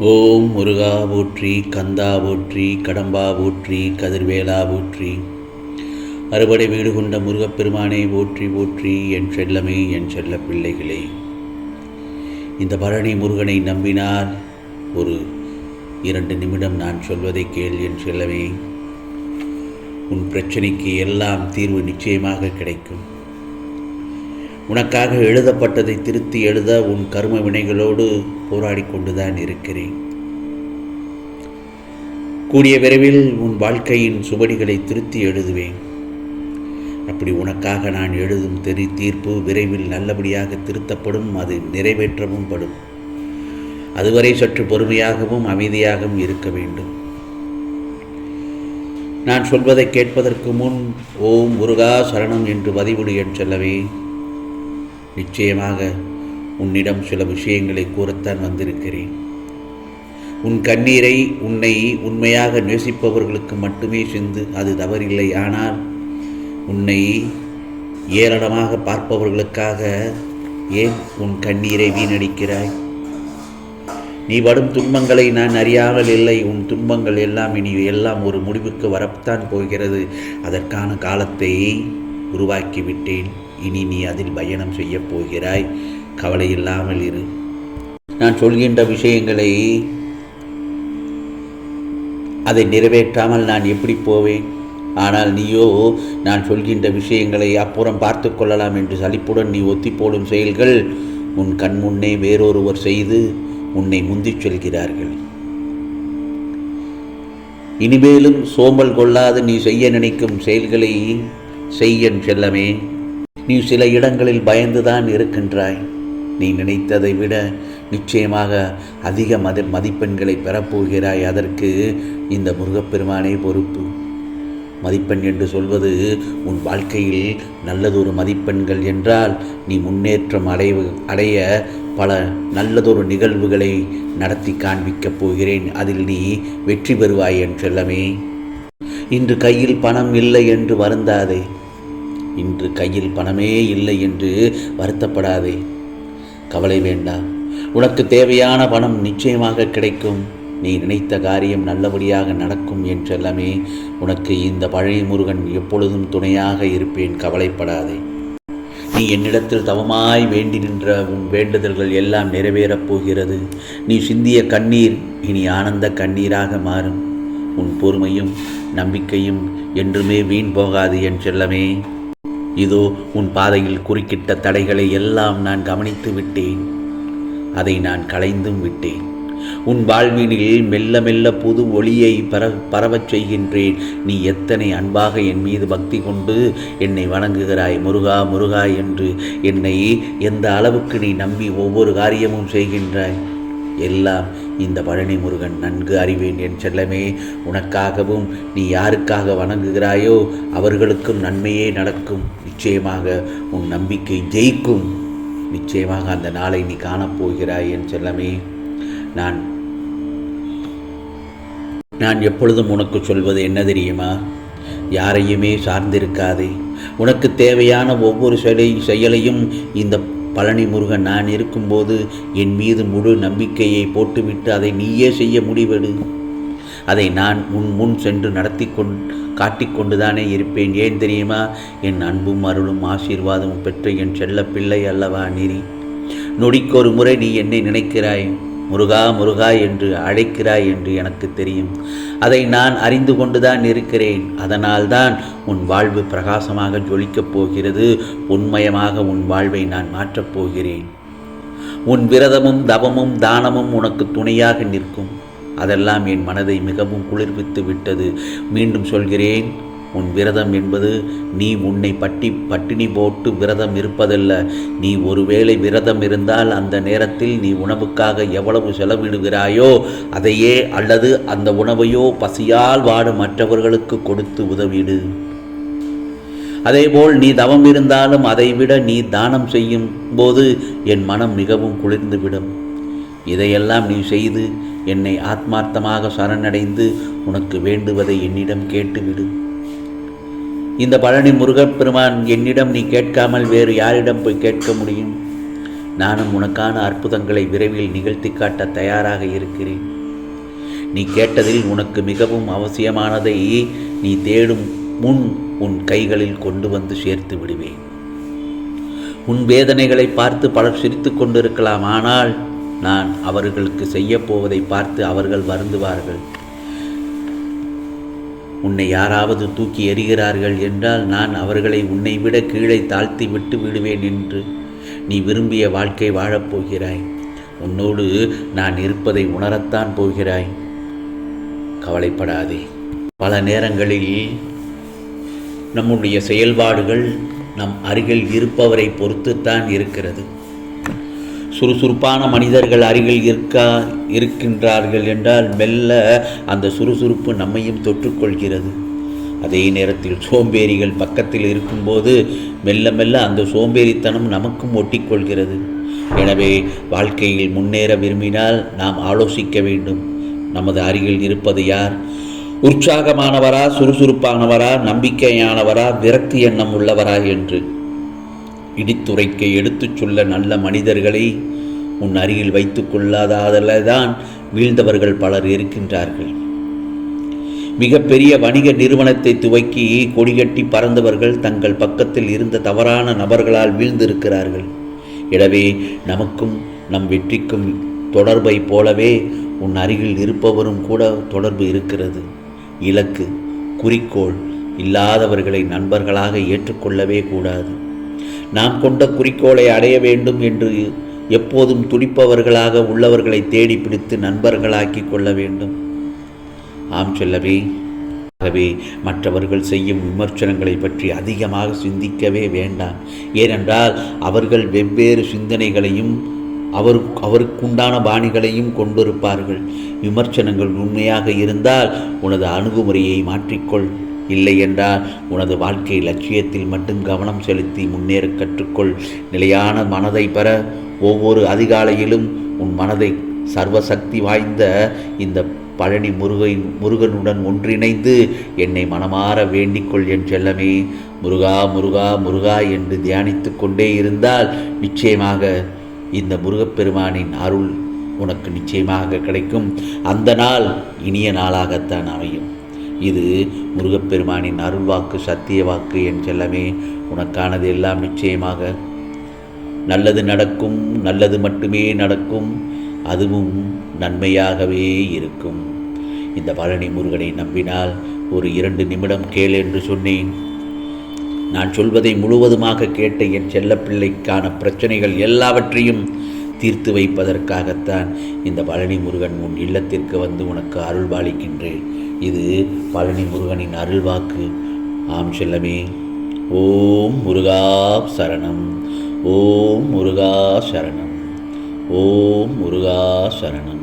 ஓம் முருகா போற்றி கந்தா போற்றி கடம்பா போற்றி கதிர்வேலா போற்றி. அறுபடை வீடு கொண்ட முருகப்பெருமானை போற்றி போற்றி என் செல்லமே என் செல்ல பிள்ளைகளே. இந்த பரணி முருகனை நம்பினால் ஒரு இரண்டு நிமிடம் நான் சொல்வதை கேள் என் செல்லமே. உன் பிரச்சனைக்கு எல்லாம் தீர்வு நிச்சயமாக கிடைக்கும். உனக்காக எழுதப்பட்டதை திருத்தி எழுத உன் கர்ம வினைகளோடு போராடி கொண்டுதான் இருக்கிறேன். கூடிய விரைவில் உன் வாழ்க்கையின் சுவடிகளை திருத்தி எழுதுவேன். அப்படி உனக்காக நான் எழுதும் தெரி தீர்ப்பு விரைவில் நல்லபடியாக திருத்தப்படும் அது நிறைவேற்றவும் படும். அதுவரை சற்று பொறுமையாகவும் அமைதியாகவும் இருக்க வேண்டும். நான் சொல்வதை கேட்பதற்கு முன் ஓம் முருகா சரணம் என்று பதிவுடு என் செல்லவே. நிச்சயமாக உன்னிடம் சில விஷயங்களை கூறத்தான் வந்திருக்கிறேன். உன் கண்ணீரை உன்னை உண்மையாக நேசிப்பவர்களுக்கு மட்டுமே சிந்து அது தவறில்லை. ஆனால் உன்னை ஏளனமாக பார்ப்பவர்களுக்காக ஏன் உன் கண்ணீரை வீணடிக்கிறாய்? நீ படும் துன்பங்களை நான் அறியாமல் இல்லை. உன் துன்பங்கள் எல்லாம் இனி எல்லாம் ஒரு முடிவுக்கு வரத்தான் போகிறது. அதற்கான காலத்தை உருவாக்கி விட்டேன் இனி நீ அதில் பயணம் செய்யப் போகிறாய். கவலை இல்லாமல் இரு. நான் சொல்கின்ற விஷயங்களை அதை நிறைவேற்றாமல் நான் எப்படி போவேன்? ஆனால் நீயோ நான் சொல்கின்ற விஷயங்களை அப்புறம் பார்த்து கொள்ளலாம் என்று சலிப்புடன் நீ ஒத்தி போடும் செயல்கள் உன் கண் முன்னே வேறொருவர் செய்து உன்னை முந்திச் செல்கிறார்கள். இனிமேலும் சோம்பல் கொள்ளாது நீ செய்ய நினைக்கும் செயல்களை செய்யன் செல்லமே. நீ சில இடங்களில் பயந்துதான் இருக்கின்றாய். நீ நினைத்ததை விட நிச்சயமாக அதிக மதி மதிப்பெண்களை பெறப்போகிறாய். அதற்கு இந்த முருகப்பெருமானே பொறுப்பு. மதிப்பெண் என்று சொல்வது உன் வாழ்க்கையில் நல்லதொரு மதிப்பெண்கள் என்றால் நீ முன்னேற்றம் அடைவு அடைய பல நல்லதொரு நிகழ்வுகளை நடத்தி காண்பிக்கப் போகிறேன். அதில் நீ வெற்றி பெறுவாய் என் செல்லமே இன்று கையில் பணம் இல்லை என்று வருந்தாதே. இன்று கையில் பணமே இல்லை என்று வருத்தப்படாதே. கவலை வேண்டாம் உனக்கு தேவையான பணம் நிச்சயமாக கிடைக்கும். நீ நினைத்த காரியம் நல்லபடியாக நடக்கும் என்றெல்லாமே உனக்கு இந்த பழைய முருகன் எப்பொழுதும் துணையாக இருப்பேன். கவலைப்படாதே. நீ என்னிடத்தில் தவமாய் வேண்டி நின்ற உன் வேண்டுதல்கள் எல்லாம் நிறைவேறப் போகிறது. நீ சிந்திய கண்ணீர் இனி ஆனந்த கண்ணீராக மாறும். உன் பொறுமையும் நம்பிக்கையும் என்றுமே வீண் போகாது என் செல்லமே இதோ உன் பாதையில் குறுக்கிட்ட தடைகளை எல்லாம் நான் கவனித்து விட்டேன். அதை நான் களைந்தும் விட்டேன். உன் வாழ்வினில் மெல்ல மெல்ல புது ஒளியை பர பரவச் செய்கின்றேன். நீ எத்தனை அன்பாக என் மீது பக்தி கொண்டு என்னை வணங்குகிறாய் முருகா முருகா என்று. என்னை எந்த அளவுக்கு நீ நம்பி ஒவ்வொரு காரியமும் செய்கின்றாய்? எல்லாம் இந்த பழனி முருகன் நன்கு அறிவேன் என் செல்லமே. உனக்காகவும் நீ யாருக்காக வணங்குகிறாயோ அவர்களுக்கும் நன்மையே நடக்கும். நிச்சயமாக உன் நம்பிக்கை ஜெயிக்கும். நிச்சயமாக அந்த நாளை நீ காணப்போகிறாய் என் செல்லமே. நான் நான் எப்பொழுதும் உனக்கு சொல்வது என்ன தெரியுமா? யாரையுமே சார்ந்திருக்காதே. உனக்கு தேவையான ஒவ்வொரு செயலை செயலையும் இந்த பழனி முருகன் நான் இருக்கும்போது என் மீது முழு நம்பிக்கையை போட்டுவிட்டு அதை நீயே செய்ய முடிவெடு. அதை நான் உன் முன் சென்று நடத்தி கொண் காட்டிக்கொண்டுதானே இருப்பேன். ஏன் தெரியுமா? என் அன்பும் அருளும் ஆசீர்வாதமும் பெற்ற என் செல்ல பிள்ளை அல்லவா நீரி. நொடிக்கொரு முறை நீ என்னை நினைக்கிறாய். முருகா முருகா என்று அழைக்கிறாய் என்று எனக்கு தெரியும். அதை நான் அறிந்து கொண்டுதான் இருக்கிறேன். அதனால்தான் உன் வாழ்வு பிரகாசமாக ஜொலிக்கப் போகிறது. உண்மயமாக உன் வாழ்வை நான் மாற்றப் போகிறேன். உன் விரதமும் தவமும் தானமும் உனக்கு துணையாக நிற்கும். அதெல்லாம் என் மனதை மிகவும் குளிர்வித்து விட்டது. மீண்டும் சொல்கிறேன். உன் விரதம் என்பது நீ உன்னை பட்டி பட்டினி போட்டு விரதம் இருப்பதல்ல. நீ ஒருவேளை விரதம் இருந்தால் அந்த நேரத்தில் நீ உணவுக்காக எவ்வளவு செலவிடுகிறாயோ அதையே அல்லது அந்த உணவையோ பசியால் வாடும் மற்றவர்களுக்கு கொடுத்து உதவிடு. அதேபோல் நீ தவம் இருந்தாலும் அதைவிட நீ தானம் செய்யும் போது என் மனம் மிகவும் குளிர்ந்துவிடும். இதையெல்லாம் நீ செய்து என்னை ஆத்மார்த்தமாக சரணடைந்து உனக்கு வேண்டுவதை என்னிடம் கேட்டுவிடு. இந்த பழனி முருகப்பெருமான் என்னிடம் நீ கேட்காமல் வேறு யாரிடம் போய் கேட்க முடியும்? நானும் உனக்கான அற்புதங்களை விரைவில் நிகழ்த்தி காட்ட தயாராக இருக்கிறேன். நீ கேட்டதில் உனக்கு மிகவும் அவசியமானதை நீ தேடும் முன் உன் கைகளில் கொண்டு வந்து சேர்த்து விடுவேன். உன் வேதனைகளை பார்த்து பலர் சிரித்து கொண்டிருக்கலாம் ஆனால் நான் அவர்களுக்கு செய்யப்போவதை பார்த்து அவர்கள் வருந்துவார்கள். உன்னை யாராவது தூக்கி எறிகிறார்கள் என்றால் நான் அவர்களை உன்னை விட கீழே தாழ்த்தி விட்டு விடுவேன் என்று நீ விரும்பிய வாழ்க்கை வாழப்போகிறாய் உன்னோடு நான் இருப்பதை உணரத்தான் போகிறாய். கவலைப்படாதே. பல நேரங்களில் நம்முடைய செயல்பாடுகள் நம் அருகில் இருப்பவரை பொறுத்துத்தான் இருக்கிறது. சுறுசுறுப்பான மனிதர்கள் அருகில் இருக்கா இருக்கின்றார்கள் என்றால் மெல்ல அந்த சுறுசுறுப்பு நம்மையும் தொற்றுக்கொள்கிறது. அதே நேரத்தில் சோம்பேறிகள் பக்கத்தில் இருக்கும்போது மெல்ல மெல்ல அந்த சோம்பேறித்தனம் நமக்கும் ஒட்டிக்கொள்கிறது. எனவே வாழ்க்கையில் முன்னேற விரும்பினால் நாம் ஆலோசிக்க வேண்டும். நமது அருகில் இருப்பது யார்? உற்சாகமானவரா சுறுசுறுப்பானவரா நம்பிக்கையானவரா விரக்தி எண்ணம் உள்ளவரா என்று. இடித்துரைக்க எடுத்துச் சொல்ல நல்ல மனிதர்களை உன் அருகில் வைத்துக் கொள்ளாததால வீழ்ந்தவர்கள் பலர் இருக்கின்றார்கள். மிகப்பெரிய வணிக நிறுவனத்தை துவக்கி கொடிகட்டி பறந்தவர்கள் தங்கள் பக்கத்தில் இருந்த தவறான நபர்களால் வீழ்ந்திருக்கிறார்கள். எனவே நமக்கும் நம் வெற்றிக்கும் தொடர்பை போலவே உன் அருகில் இருப்பவரும் கூட தொடர்பு இருக்கிறது. இலக்கு குறிக்கோள் இல்லாதவர்களை நண்பர்களாக ஏற்றுக்கொள்ளவே கூடாது. நாம் கொண்ட குறிக்கோளை அடைய வேண்டும் என்று எப்போதும் துடிப்பவர்களாக உள்ளவர்களை தேடி பிடித்து நண்பர்களாக்கி கொள்ள வேண்டும். ஆம் செல்லவே ஆகவே மற்றவர்கள் செய்யும் விமர்சனங்களை பற்றி அதிகமாக சிந்திக்கவே வேண்டாம். ஏனென்றால் அவர்கள் வெவ்வேறு சிந்தனைகளையும் அவர் அவருக்குண்டான பாணிகளையும் கொண்டிருப்பார்கள். விமர்சனங்கள் உண்மையாக இருந்தால் உனது அணுகுமுறையை மாற்றிக்கொள். இல்லை என்றால் உனது வாழ்க்கை லட்சியத்தில் மட்டும் கவனம் செலுத்தி முன்னேற கற்றுக்கொள். நிலையான மனதை பெற ஒவ்வொரு அதிகாலையிலும் உன் மனதை சர்வசக்தி வாய்ந்த இந்த பழனி முருகை முருகனுடன் ஒன்றிணைந்து என்னை மனமாற வேண்டிக்கொள் என் செல்லமே. முருகா முருகா முருகா என்று தியானித்து கொண்டே இருந்தால் நிச்சயமாக இந்த முருகப்பெருமானின் அருள் உனக்கு நிச்சயமாக கிடைக்கும். அந்த நாள் இனிய நாளாகத்தான் அமையும். இது முருகப்பெருமானின் அருள்வாக்கு சத்திய வாக்கு என் செல்லமே உனக்கானது எல்லாம் நிச்சயமாக. நல்லது நடக்கும் நல்லது மட்டுமே நடக்கும் அதுவும் நன்மையாகவே இருக்கும். இந்த பழனி முருகனை நம்பினால் ஒரு இரண்டு நிமிடம் கேள் என்று சொன்னேன். நான் சொல்வதை முழுவதுமாக கேட்ட என் செல்லப்பிள்ளைக்கான பிரச்சனைகள் எல்லாவற்றையும் தீர்த்து வைப்பதற்காகத்தான் இந்த பழனி முருகன் உன் இல்லத்திற்கு வந்து உனக்கு அருள்பாலிக்கின்றேன் இது பழனி முருகனின் அருள்வாக்கு. ஆம் செல்லமே. ஓம் முருகா சரணம். ஓம் முருகா சரணம். ஓம் முருகா சரணம்.